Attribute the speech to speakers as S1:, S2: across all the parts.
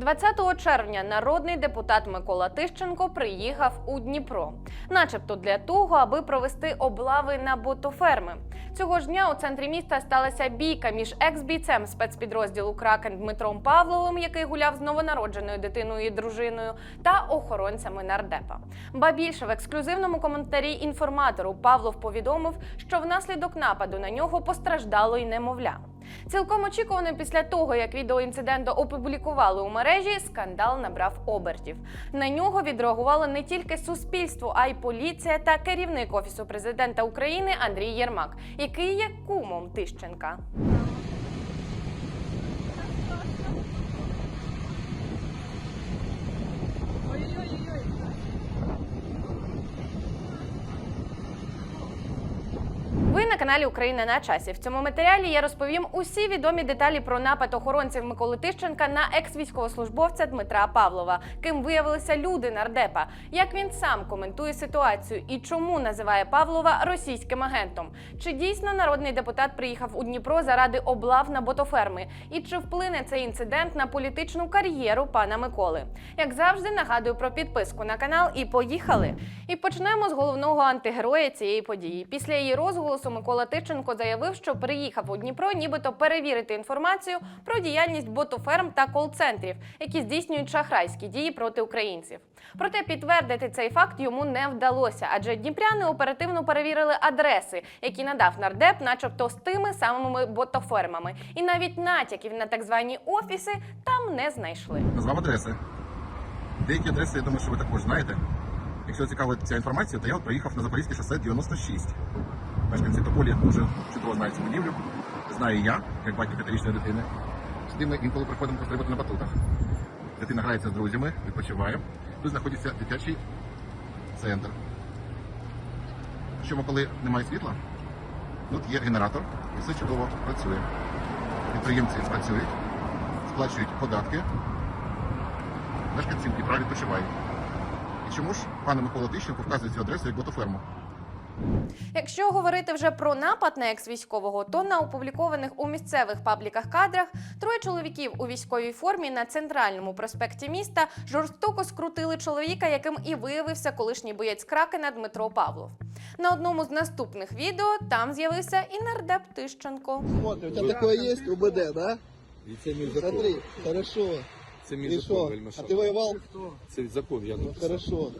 S1: 20 червня народний депутат Микола Тищенко приїхав у Дніпро, начебто для того, аби провести облави на ботоферми. Цього ж дня у центрі міста сталася бійка між екс-бійцем спецпідрозділу Кракен Дмитром Павловим, який гуляв з новонародженою дитиною і дружиною, та охоронцями нардепа. Ба більше в ексклюзивному коментарі інформатору Павлов повідомив, що внаслідок нападу на нього постраждало й немовля. Цілком очікувано після того, як відео інциденту опублікували у мережі, скандал набрав обертів. На нього відреагувало не тільки суспільство, а й поліція та керівник офісу президента України Андрій Єрмак, який є кумом Тищенка. На каналі Україна на часі. В цьому матеріалі я розповім усі відомі деталі про напад охоронців Миколи Тищенка на екс-військовослужбовця Дмитра Павлова, ким виявилися люди нардепа, як він сам коментує ситуацію і чому називає Павлова російським агентом. Чи дійсно народний депутат приїхав у Дніпро заради облав на ботоферми? І чи вплине цей інцидент на політичну кар'єру пана Миколи? Як завжди, нагадую про підписку на канал і поїхали. І почнемо з головного антигероя цієї події. Після її розголосу Микола Тищенко заявив, що приїхав у Дніпро, нібито перевірити інформацію про діяльність ботоферм та кол-центрів, які здійснюють шахрайські дії проти українців. Проте підтвердити цей факт йому не вдалося, адже дніпряни оперативно перевірили адреси, які надав нардеп, начебто з тими самими ботофермами, і навіть натяків на так звані офіси там не знайшли.
S2: Назвав адреси. Деякі адреси, я думаю, що ви також знаєте. Якщо цікавить ця інформація, то я от приїхав на Запорізьке шосе 96. Мешканці Тополі дуже чудово знають цю будівлю. Знаю я, як батько п'ятирічної дитини. З ними інколи приходимо пострибати на батутах. Дитина грається з друзями, відпочиває. Тут знаходиться дитячий центр. Що коли немає світла, тут є генератор і все чудово працює. Підприємці працюють, сплачують податки, мешканці Дніпра відпочивають. І чому ж пане Микола Тищенко вказує цю адресу як ботоферму?
S1: Якщо говорити вже про напад на екс-військового, то на опублікованих у місцевих пабліках кадрах троє чоловіків у військовій формі на центральному проспекті міста жорстоко скрутили чоловіка, яким і виявився колишній боєць Кракена Дмитро Павлов. На одному з наступних відео там з'явився і нардеп Тищенко.
S3: Смотри, у тебя такое есть УБД, да?
S4: І це мій закон.
S3: Смотри, хорошо.
S4: Це мій закон,
S3: А
S4: вельмишо.
S3: ты воевал?
S4: Це закон, я
S3: Ну,
S4: написав.
S3: хорошо.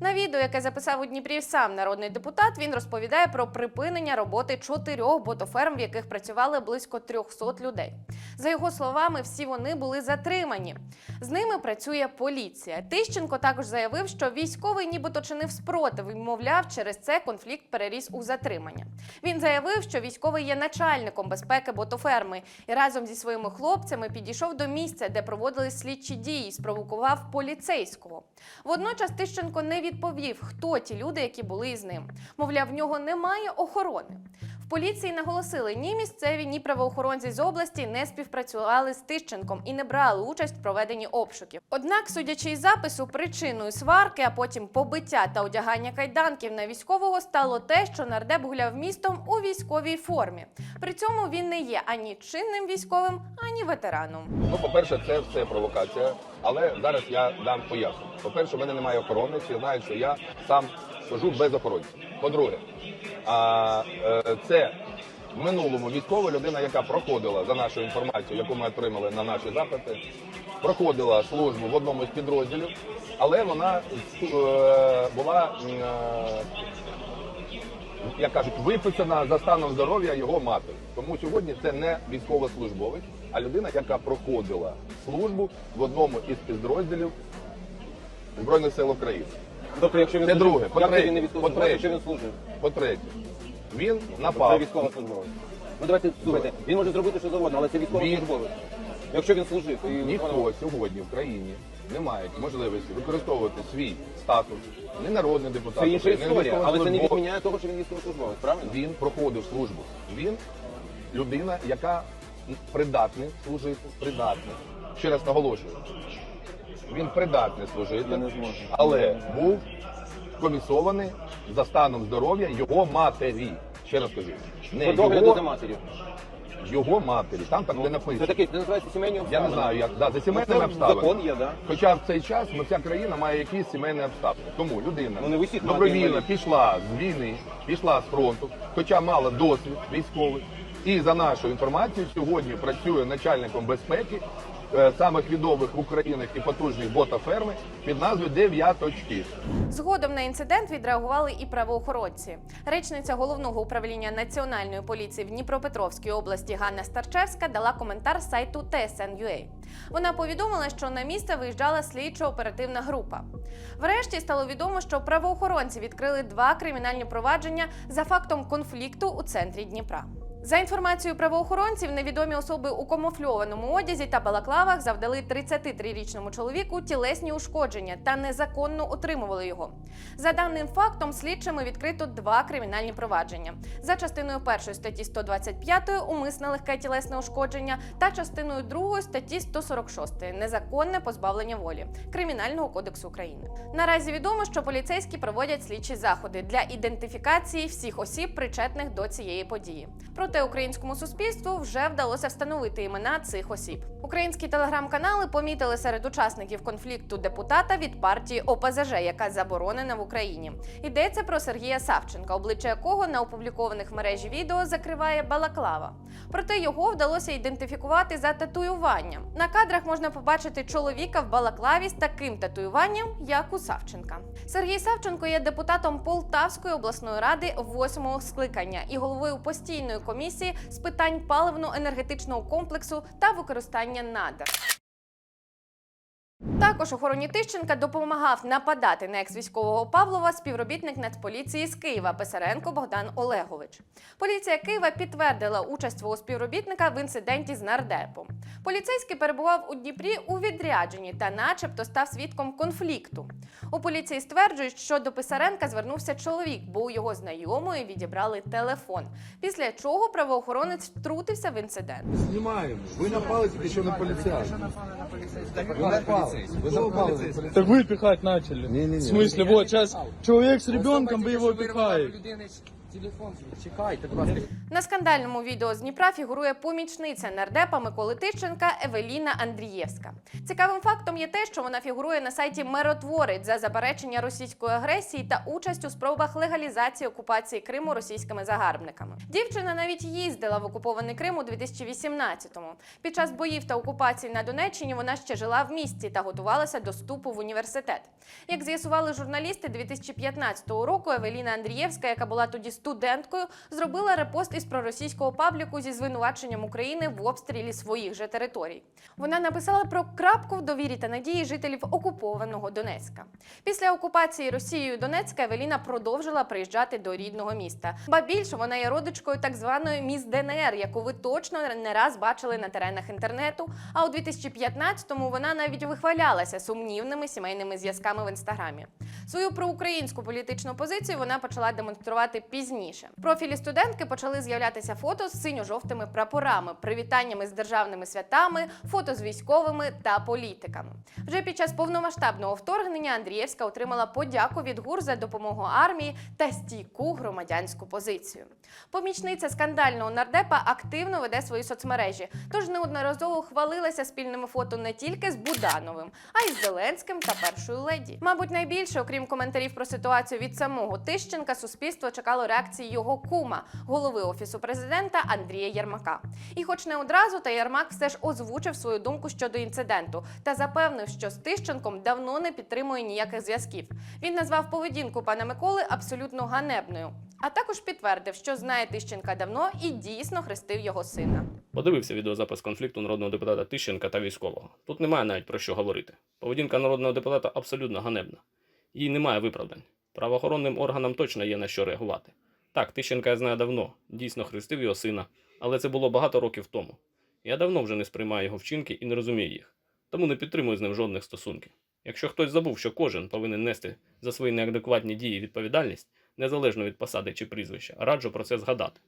S1: На відео, яке записав у Дніпрі сам народний депутат, він розповідає про припинення роботи чотирьох ботоферм, в яких працювали близько 300 людей. За його словами, всі вони були затримані. З ними працює поліція. Тищенко також заявив, що військовий нібито чинив спротив і, мовляв, через це конфлікт переріс у затримання. Він заявив, що військовий є начальником безпеки ботоферми і разом зі своїми хлопцями підійшов до місця, де проводили слідчі дії, спровокував поліцейського. Водночас Тищенко не відповів, хто ті люди, які були із ним. Мовляв, в нього немає охорони. Поліції наголосили, ні місцеві, ні правоохоронці з області не співпрацювали з Тищенком і не брали участь в проведенні обшуків. Однак, судячи із запису, причиною сварки, а потім побиття та одягання кайданків на військового стало те, що нардеп гуляв містом у військовій формі. При цьому він не є ані чинним військовим, ані ветераном.
S5: Ну, по-перше, це все провокація, але зараз я дам пояснення. По-перше, в мене немає охорони, всі знають, що я сам хожу без охоронця. По-друге, а, е, це в минулому військова людина, яка проходила за нашу інформацію, яку ми отримали на наші запити, проходила службу в одному з підрозділів, але вона е, була. е, як кажуть, виписана за станом здоров'я його матері. Тому сьогодні це не військовослужбовець, а людина, яка проходила службу в одному із підрозділів Збройних сил України.
S6: Тобто, якщо він
S5: Це
S6: служив,
S5: друге.
S6: як
S5: По-третє.
S6: він не
S5: По-третє.
S6: якщо він служив,
S5: По-третє, він
S6: це
S5: напав.
S6: військовослужбовець. Ну давайте слухайте, він може зробити що завгодно, але це військовослужбовець. Якщо він служив і
S5: Ніхто сьогодні в країні не має можливості використовувати свій статус, не народний депутат,
S6: це інша
S5: України, не
S6: історія, але це не
S5: військовослужбовець.
S6: відміняє того, що він військовослужбовець, правильно?
S5: Він проходив службу. Він людина, яка придатний служити, придатний. Ще раз наголошую. Він придатний служити,
S6: не
S5: але був комісований за станом здоров'я його матері. Ще раз кажу, не його,
S6: за матір'ю.
S5: його матері. Там так не
S6: Це
S5: написано.
S6: таке, це називається сімейні
S5: Я не знаю, як да, за
S6: Ну,
S5: сімейними
S6: це
S5: обставинами.
S6: Закон є, да.
S5: Хоча в цей час ми вся країна має якісь сімейні обставини. Тому людина
S6: Ну, не в усіх
S5: добровільно
S6: інвалід.
S5: пішла з війни, пішла з фронту, хоча мала досвід військовий. І за нашою інформацією сьогодні працює начальником безпеки самих відомих в Україні і потужних ботаферми під назвою Дев'яточки.
S1: Згодом на інцидент відреагували і правоохоронці. Речниця головного управління національної поліції в Дніпропетровській області Ганна Старчевська дала коментар сайту TSN.ua. Вона повідомила, що на місце виїжджала слідчо-оперативна група. Врешті стало відомо, що правоохоронці відкрили два кримінальні провадження за фактом конфлікту у центрі Дніпра. За інформацією правоохоронців, невідомі особи у камуфльованому одязі та балаклавах завдали 33-річному чоловіку тілесні ушкодження та незаконно отримували його. За даним фактом, слідчими відкрито два кримінальні провадження за частиною першої статті 125 умисне легке тілесне ушкодження та частиною другої статті 146 незаконне позбавлення волі Кримінального кодексу України. Наразі відомо, що поліцейські проводять слідчі заходи для ідентифікації всіх осіб, причетних до цієї події. Проте українському суспільству вже вдалося встановити імена цих осіб. Українські телеграм-канали помітили серед учасників конфлікту депутата від партії ОПЗЖ, яка заборонена в Україні. Йдеться про Сергія Савченка, обличчя якого на опублікованих мережі відео закриває балаклава. Проте його вдалося ідентифікувати за татуюванням. На кадрах можна побачити чоловіка в балаклаві з таким татуюванням, як у Савченка. Сергій Савченко є депутатом Полтавської обласної ради восьмого скликання і головою постійної комісії з питань паливно-енергетичного комплексу та використання надр. Також охороні Тищенка допомагав нападати на екс-військового Павлова співробітник Нацполіції з Києва Писаренко Богдан Олегович. Поліція Києва підтвердила участь свого співробітника в інциденті з нардепом. Поліцейський перебував у Дніпрі у відрядженні та, начебто, став свідком конфлікту. У поліції стверджують, що до Писаренка звернувся чоловік, бо у його знайомої відібрали телефон. Після чого правоохоронець втрутився в інцидент.
S4: Знімаємо. Ви напали тільки що на. Ви напали. Ви напали на поліція.
S7: Так вы пихать начали.
S4: Не-не-не.
S7: В смысле, вот сейчас человек с ребенком, вы его пихаете.
S1: На скандальному відео з Дніпра фігурує помічниця нардепа Миколи Тищенка Евеліна Андрієвська. Цікавим фактом є те, що вона фігурує на сайті Миротворець за заперечення російської агресії та участь у спробах легалізації окупації Криму російськими загарбниками. Дівчина навіть їздила в окупований Крим у 2018-му. Під час боїв та окупації на Донеччині вона ще жила в місті та готувалася до вступу в університет. Як з'ясували журналісти 2015 року, Евеліна Андрієвська, яка була тоді студенткою, зробила репост із проросійського пабліку зі звинуваченням України в обстрілі своїх же територій. Вона написала про крапку в довірі та надії жителів окупованого Донецька. Після окупації Росією Донецька Евеліна продовжила приїжджати до рідного міста. Ба більше вона є родичкою так званої міс ДНР, яку ви точно не раз бачили на теренах інтернету. А у 2015-му вона навіть вихвалялася сумнівними сімейними зв'язками в інстаграмі. Свою проукраїнську політичну позицію вона почала демонструвати пізніше. В профілі студентки почали з'являтися фото з синьо-жовтими прапорами, привітаннями з державними святами, фото з військовими та політиками. Вже під час повномасштабного вторгнення Андрієвська отримала подяку від ГУР за допомогу армії та стійку громадянську позицію. Помічниця скандального нардепа активно веде свої соцмережі, тож неодноразово хвалилася спільними фото не тільки з Будановим, а й з Зеленським та першою леді. Мабуть, найбільше, окрім коментарів про ситуацію від самого Тищенка, суспільство чекало реакції його кума, голови офісу президента Андрія Єрмака. І, хоч не одразу, та Єрмак все ж озвучив свою думку щодо інциденту та запевнив, що з Тищенком давно не підтримує ніяких зв'язків. Він назвав поведінку пана Миколи абсолютно ганебною, а також підтвердив, що знає Тищенка давно і дійсно хрестив його сина.
S8: Подивився відеозапис конфлікту народного депутата Тищенка та військового. Тут немає навіть про що говорити. Поведінка народного депутата абсолютно ганебна. Їй немає виправдань. Правоохоронним органам точно є на що реагувати. Так, Тищенка я знаю давно, дійсно хрестив його сина, але це було багато років тому. Я давно вже не сприймаю його вчинки і не розумію їх, тому не підтримую з ним жодних стосунків. Якщо хтось забув, що кожен повинен нести за свої неадекватні дії відповідальність, незалежно від посади чи прізвища, раджу про це згадати.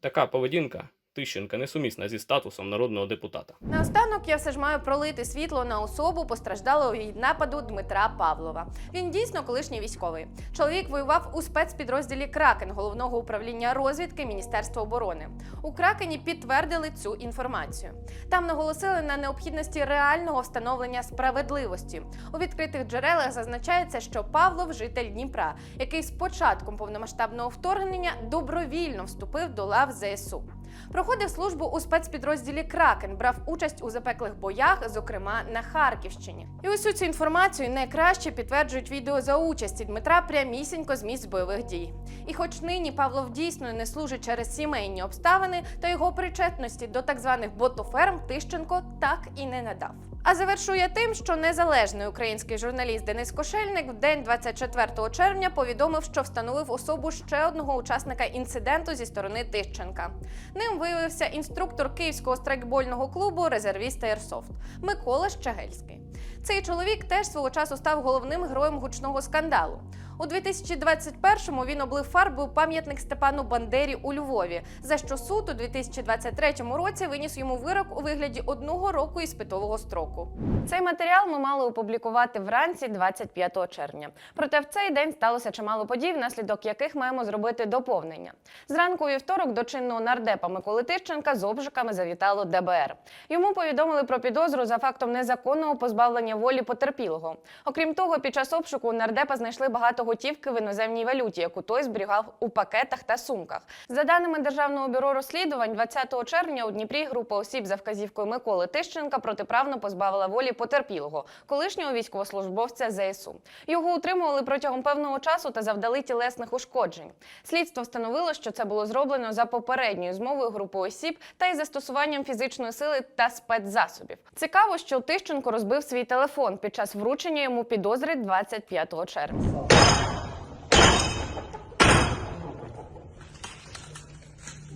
S8: Така поведінка Тищенка несумісна зі статусом народного депутата.
S1: Наостанок я все ж маю пролити світло на особу постраждалого від нападу Дмитра Павлова. Він дійсно колишній військовий. Чоловік воював у спецпідрозділі Кракен головного управління розвідки Міністерства оборони. У Кракені підтвердили цю інформацію. Там наголосили на необхідності реального встановлення справедливості. У відкритих джерелах зазначається, що Павлов житель Дніпра, який з початком повномасштабного вторгнення добровільно вступив до лав ЗСУ. Проходив службу у спецпідрозділі Кракен, брав участь у запеклих боях, зокрема на Харківщині. І усю цю інформацію найкраще підтверджують відео за участі Дмитра прямісінько з місць бойових дій. І хоч нині Павлов дійсно не служить через сімейні обставини, то його причетності до так званих ботоферм Тищенко так і не надав. А завершує тим, що незалежний український журналіст Денис Кошельник в день 24 червня повідомив, що встановив особу ще одного учасника інциденту зі сторони Тищенка. Ним виявився інструктор київського страйкбольного клубу резервіст Airsoft Микола Щегельський. Цей чоловік теж свого часу став головним героєм гучного скандалу. У 2021-му він облив фарбою пам'ятник Степану Бандері у Львові, за що суд у 2023 році виніс йому вирок у вигляді одного року іспитового строку. Цей матеріал ми мали опублікувати вранці 25 червня. Проте в цей день сталося чимало подій, внаслідок яких маємо зробити доповнення. Зранку у вівторок до чинного нардепа Миколи Тищенка з обшуками завітало ДБР. Йому повідомили про підозру за фактом незаконного позбавлення волі потерпілого. Окрім того, під час обшуку у нардепа знайшли багато готівки в іноземній валюті, яку той зберігав у пакетах та сумках. За даними Державного бюро розслідувань, 20 червня у Дніпрі група осіб за вказівкою Миколи Тищенка протиправно позбавила волі потерпілого, колишнього військовослужбовця ЗСУ. Його утримували протягом певного часу та завдали тілесних ушкоджень. Слідство встановило, що це було зроблено за попередньою змовою групи осіб та із застосуванням фізичної сили та спецзасобів. Цікаво, що Тищенко розбив свій телефон під час вручення йому підозри 25 червня.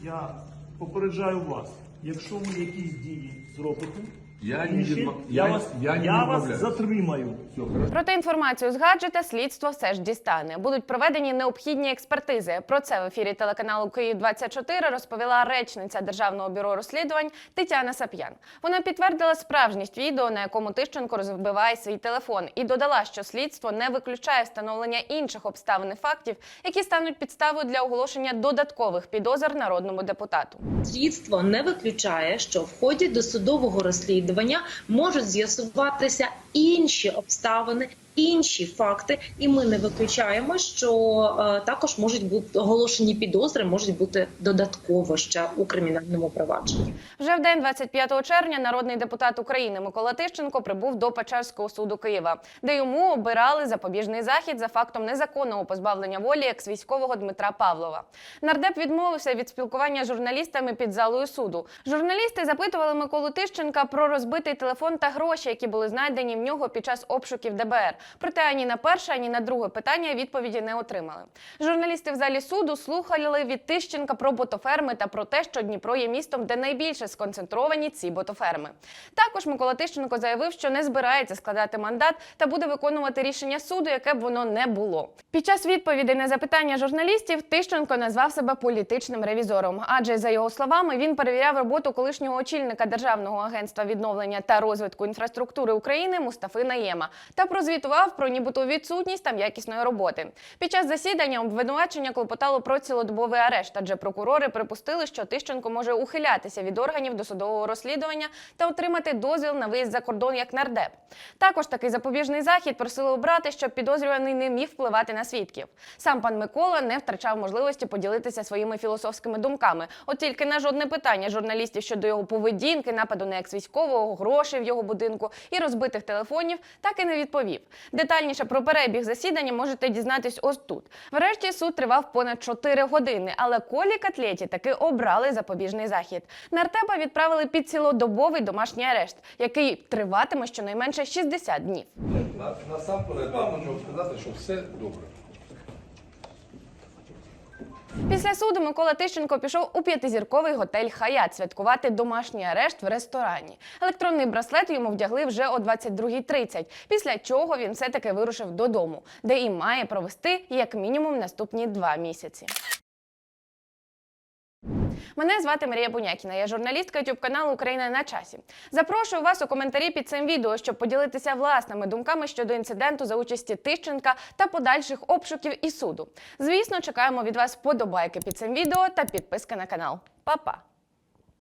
S9: Я попереджаю вас, якщо ви якісь дії зробите,
S4: Я не
S9: я, вас,
S4: я не
S9: я вас
S4: відмовляюсь.
S9: затримаю.
S4: Все.
S1: Проте інформацію з гаджета слідство все ж дістане. Будуть проведені необхідні експертизи. Про це в ефірі телеканалу Київ 24 розповіла речниця Державного бюро розслідувань Тетяна Сап'ян. Вона підтвердила справжність відео, на якому Тищенко розбиває свій телефон, і додала, що слідство не виключає встановлення інших обставин і фактів, які стануть підставою для оголошення додаткових підозр народному депутату.
S10: Слідство не виключає, що в ході досудового розслідування можуть з'ясуватися інші обставини, інші факти, і ми не виключаємо, що е, також можуть бути оголошені підозри, можуть бути додатково ще у кримінальному провадженні.
S1: Вже в день 25 червня народний депутат України Микола Тищенко прибув до Печерського суду Києва, де йому обирали запобіжний захід за фактом незаконного позбавлення волі екс-військового Дмитра Павлова. Нардеп відмовився від спілкування з журналістами під залою суду. Журналісти запитували Миколу Тищенка про розбитий телефон та гроші, які були знайдені в нього під час обшуків ДБР. Проте ані на перше, ані на друге питання відповіді не отримали. Журналісти в залі суду слухали від Тищенка про ботоферми та про те, що Дніпро є містом, де найбільше сконцентровані ці ботоферми. Також Микола Тищенко заявив, що не збирається складати мандат та буде виконувати рішення суду, яке б воно не було. Під час відповідей на запитання журналістів Тищенко назвав себе політичним ревізором, адже за його словами він перевіряв роботу колишнього очільника Державного агентства відновлення та розвитку інфраструктури України Мустафи Наєма та прозвітував про нібито відсутність там якісної роботи. Під час засідання обвинувачення клопотало про цілодобовий арешт, адже прокурори припустили, що Тищенко може ухилятися від органів досудового розслідування та отримати дозвіл на виїзд за кордон як нардеп. Також такий запобіжний захід просили обрати, щоб підозрюваний не міг впливати на свідків. Сам пан Микола не втрачав можливості поділитися своїми філософськими думками. От тільки на жодне питання журналістів щодо його поведінки, нападу на екс-військового, грошей в його будинку і розбитих телефонів так і не відповів. Детальніше про перебіг засідання можете дізнатись ось тут. Врешті суд тривав понад 4 години, але колі Котлеті таки обрали запобіжний захід. Нартепа відправили під цілодобовий домашній арешт, який триватиме щонайменше 60 днів.
S5: Насамперед, я можу сказати, що все добре.
S1: Після суду Микола Тищенко пішов у п'ятизірковий готель Хаят святкувати домашній арешт в ресторані. Електронний браслет йому вдягли вже о 22.30, після чого він все-таки вирушив додому, де і має провести як мінімум наступні два місяці. Мене звати Марія Бунякіна. Я журналістка youtube каналу Україна на часі. Запрошую вас у коментарі під цим відео, щоб поділитися власними думками щодо інциденту за участі Тищенка та подальших обшуків і суду. Звісно, чекаємо від вас вподобайки під цим відео та підписки на канал. Па-па!